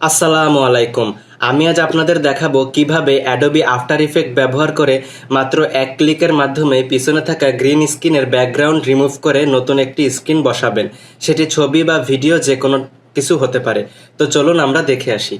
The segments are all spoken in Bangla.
আসসালামু আলাইকুম। আমি আজ আপনাদের দেখাবো কীভাবে অ্যাডোবি আফটার ইফেক্ট ব্যবহার করে মাত্র এক ক্লিকের মাধ্যমে পিছনে থাকা গ্রিন স্ক্রিনের ব্যাকগ্রাউন্ড রিমুভ করে নতুন একটি স্ক্রিন বসাবেন। সেটি ছবি বা ভিডিও যে কোনো কিছু হতে পারে। তো চলুন আমরা দেখে আসি।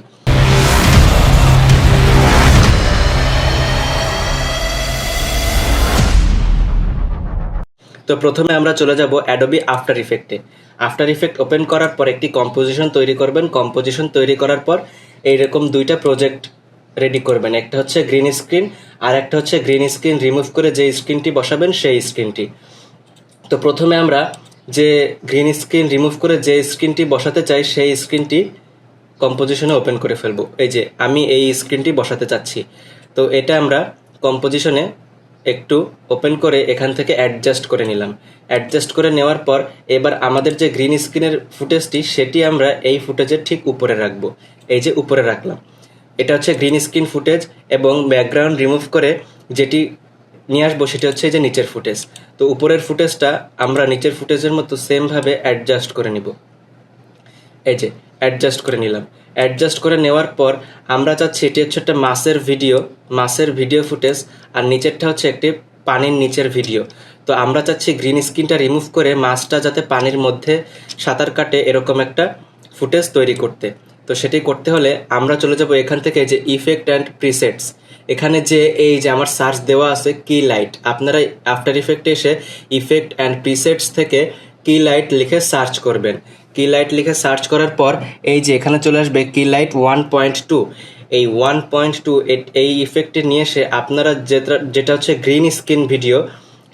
তো প্রথমে আমরা চলে যাব অ্যাডোবি আফটার ইফেক্টে আফটার ইফেক্ট ওপেন করার পর একটি কম্পোজিশন তৈরি করবেন। কম্পোজিশন তৈরি করার পর এইরকম দুইটা প্রজেক্ট রেডি করবেন। একটা হচ্ছে গ্রিন স্ক্রিন আর একটা হচ্ছে গ্রিন স্ক্রিন রিমুভ করে যে স্ক্রিনটি বসাবেন সেই স্ক্রিনটি তো প্রথমে আমরা যে গ্রিন স্ক্রিন রিমুভ করে যে স্ক্রিনটি বসাতে চাই সেই স্ক্রিনটি কম্পোজিশনে ওপেন করে ফেলব। এই যে আমি এই স্ক্রিনটি বসাতে চাচ্ছি। তো এটা আমরা কম্পোজিশনে একটু ওপেন করে এখান থেকে অ্যাডজাস্ট করে নিলাম। অ্যাডজাস্ট করে নেওয়ার পর এবার আমাদের যে গ্রিন স্ক্রিনের ফুটেজটি সেটি আমরা এই ফুটেজের ঠিক উপরে রাখব। এই যে উপরে রাখলাম। এটা হচ্ছে গ্রিন স্ক্রিন ফুটেজ এবং ব্যাকগ্রাউন্ড রিমুভ করে যেটি নিয়ে আসব সেটা হচ্ছে এই যে নিচের ফুটেজ তো উপরের ফুটেজটা আমরা নিচের ফুটেজের মতো সেমভাবে অ্যাডজাস্ট করে নিব। এই যে অ্যাডজাস্ট করে নিলাম। অ্যাডজাস্ট করে নেওয়ার পর আমরা চাচ্ছি এটি হচ্ছে একটা মাছের ভিডিও মাছের ভিডিও ফুটেজ আর নিচেরটা হচ্ছে একটি পানির নিচের ভিডিও তো আমরা চাচ্ছি গ্রিন স্ক্রিনটা রিমুভ করে মাছটা যাতে পানির মধ্যে সাঁতার কাটে এরকম একটা ফুটেজ তৈরি করতে। তো সেটি করতে হলে আমরা চলে যাব এখান থেকে যে ইফেক্ট অ্যান্ড প্রিসেটস এখানে যে এই যে আমার সার্চ দেওয়া আছে কি লাইট আপনারা আফটার ইফেক্টে এসে ইফেক্ট অ্যান্ড প্রিসেটস থেকে কি লাইট লিখে সার্চ করবেন। কি লাইট লিখে সার্চ করার পর, এই যে এখানে চলে আসবে key light one point two এই ওয়ান পয়েন্ট টু এই ইফেক্টে নিয়ে এসে আপনারা যেটা যেটা হচ্ছে গ্রিন স্ক্রিন ভিডিও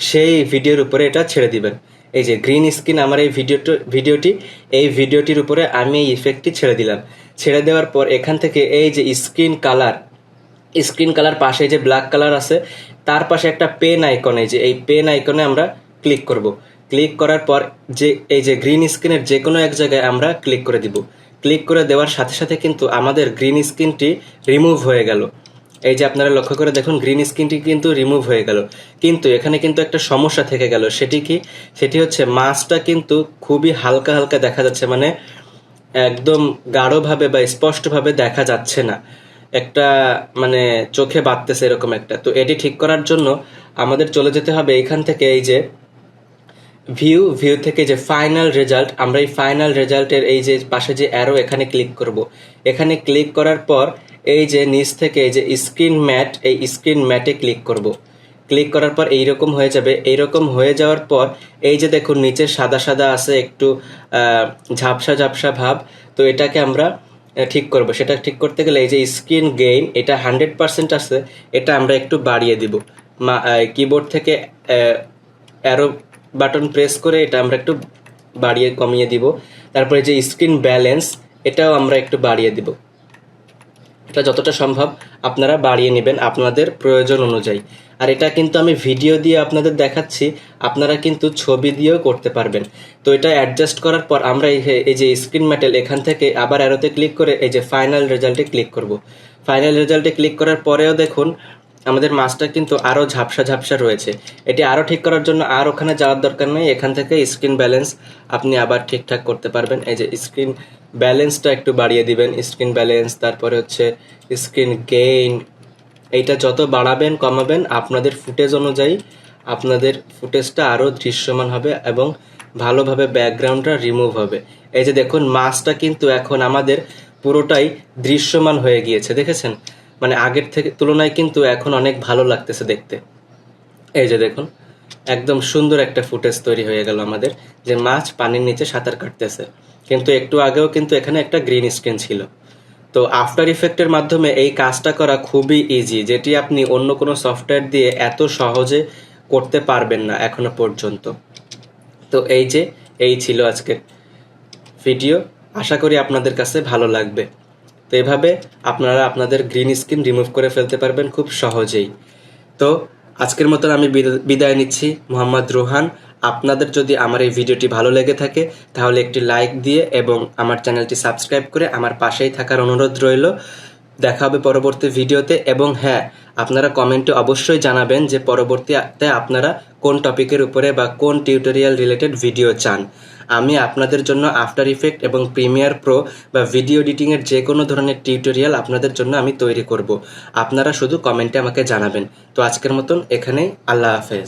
সেই ভিডিওর উপরে এটা ছেড়ে দিবেন। এই যে গ্রিন স্ক্রিন আমার এই ভিডিওটি ভিডিওটি এই ভিডিওটির উপরে আমি এই ইফেক্টটি ছেড়ে দিলাম। ছেড়ে দেওয়ার পর এখান থেকে এই যে স্ক্রিন কালার স্ক্রিন কালার পাশে যে ব্ল্যাক কালার আছে, তার পাশে একটা পেন আইকনে যে এই পেন আইকনে আমরা ক্লিক করব। ক্লিক করার পর যে, এই যে গ্রিন স্ক্রিনের যে কোনো এক জায়গায় আমরা ক্লিক করে দিব। ক্লিক করে দেওয়ার সাথে সাথে কিন্তু আমাদের গ্রিন স্ক্রিনটি রিমুভ হয়ে গেল। এই যে আপনারা লক্ষ্য করে দেখুন, গ্রিন স্ক্রিনটি কিন্তু রিমুভ হয়ে গেল। কিন্তু এখানে কিন্তু একটা সমস্যা থেকে গেল। সেটি কি? সেটি হচ্ছে মাছটা কিন্তু খুবই হালকা হালকা দেখা যাচ্ছে। মানে একদম গাঢ়ভাবে বা স্পষ্টভাবে দেখা যাচ্ছে না। একটা মানে চোখে বাঁধতেছে এরকম একটা। তো এটি ঠিক করার জন্য আমাদের চলে যেতে হবে এখান থেকে এই যে ভিউ ভিউ থেকে যে ফাইনাল রেজাল্ট আমরা এই ফাইনাল রেজাল্টের এই যে পাশে যে অ্যারো এখানে ক্লিক করব। এখানে ক্লিক করার পর এই যে নিচ থেকে এই যে স্ক্রিন ম্যাট এই স্ক্রিন ম্যাটে ক্লিক করব। ক্লিক করার পর এইরকম হয়ে যাবে। এইরকম হয়ে যাওয়ার পর এই যে দেখুন, নিচে সাদা সাদা আছে একটু ঝাপসা ঝাপসা ভাব। তো এটাকে আমরা ঠিক করব। সেটা ঠিক করতে গেলে এই যে স্ক্রিন গেইন এটা হান্ড্রেড পার্সেন্ট আছে। এটা আমরা একটু বাড়িয়ে দিব। কিবোর্ড থেকে অ্যারো বাটন প্রেস করে এটা আমরা একটু বাড়িয়ে কমিয়ে দিব। তারপরে যে স্ক্রিন ব্যালেন্স, এটাও আমরা একটু বাড়িয়ে দিব। এটা যতটা সম্ভব আপনারা বাড়িয়ে নেবেন আপনাদের প্রয়োজন অনুযায়ী। আর এটা কিন্তু আমি ভিডিও দিয়ে আপনাদের দেখাচ্ছি, আপনারা কিন্তু ছবি দিয়েও করতে পারবেন। তো এটা অ্যাডজাস্ট করার পর আমরা এই যে স্ক্রিন ম্যাটেল এখান থেকে আবার অ্যারোতে ক্লিক করে এই যে ফাইনাল রেজাল্টে ক্লিক করব। ফাইনাল রেজাল্টে ক্লিক করার পরেও দেখুন আমাদের মাছটা কিন্তু আরও ঝাপসা ঝাপসা রয়েছে। এটি আরও ঠিক করার জন্য আর ওখানে যাওয়ার দরকার নেই। এখান থেকে স্ক্রিন ব্যালেন্স আপনি আবার ঠিকঠাক করতে পারবেন। এই যে স্ক্রিন ব্যালেন্সটা একটু বাড়িয়ে দিবেন। স্ক্রিন ব্যালেন্স, তারপরে হচ্ছে স্ক্রিন গেইন, এইটা যত বাড়াবেন, কমাবেন, আপনাদের ফুটেজ অনুযায়ী আপনাদের ফুটেজটা আরও দৃশ্যমান হবে এবং ভালোভাবে ব্যাকগ্রাউন্ডটা রিমুভ হবে। এই যে দেখুন, মাছটা কিন্তু এখন আমাদের পুরোটাই দৃশ্যমান হয়ে গিয়েছে। দেখেছেন? মানে আগের থেকে তুলনায় কিন্তু এখন অনেক ভালো লাগতেছে দেখতে। এই যে দেখুন, একদম সুন্দর একটা ফুটেজ তৈরি হয়ে গেল আমাদের, যে মাছ পানির নিচে সাঁতার কাটতেছে। কিন্তু একটু আগেও কিন্তু এখানে একটা গ্রিন স্ক্রিন ছিল। তো আফটার ইফেক্টের মাধ্যমে এই কাজটা করা খুবই ইজি যেটি আপনি অন্য কোনো সফটওয়্যার দিয়ে এত সহজে করতে পারবেন না এখনও পর্যন্ত। তো এই যে, এই ছিল আজকের ভিডিও আশা করি আপনাদের কাছে ভালো লাগবে। তো এভাবে আপনারা আপনাদের গ্রিন স্ক্রিন রিমুভ করে ফেলতে পারবেন খুব সহজেই। তো আজকের মতন আমি বিদ- বিদায় নিচ্ছি মোহাম্মদ রোহান। আপনাদের যদি আমার এই ভিডিওটি ভালো লেগে থাকে, তাহলে একটি লাইক দিয়ে এবং আমার চ্যানেলটি সাবস্ক্রাইব করে আমার পাশেই থাকার অনুরোধ রইল। দেখা হবে পরবর্তী ভিডিওতে এবং হ্যাঁ আপনারা কমেন্টে অবশ্যই জানাবেন যে পরবর্তীতে আপনারা কোন টপিকের উপরে বা কোন টিউটোরিয়াল রিলেটেড ভিডিও চান। আমি আপনাদের জন্য আফটার ইফেক্ট এবং প্রিমিয়ার প্রো বা ভিডিও এডিটিংয়ের যে কোনো ধরনের টিউটোরিয়াল আপনাদের জন্য আমি তৈরি করব। আপনারা শুধু কমেন্টে আমাকে জানাবেন। তো আজকের মতন এখানেই, আল্লাহ হাফেজ।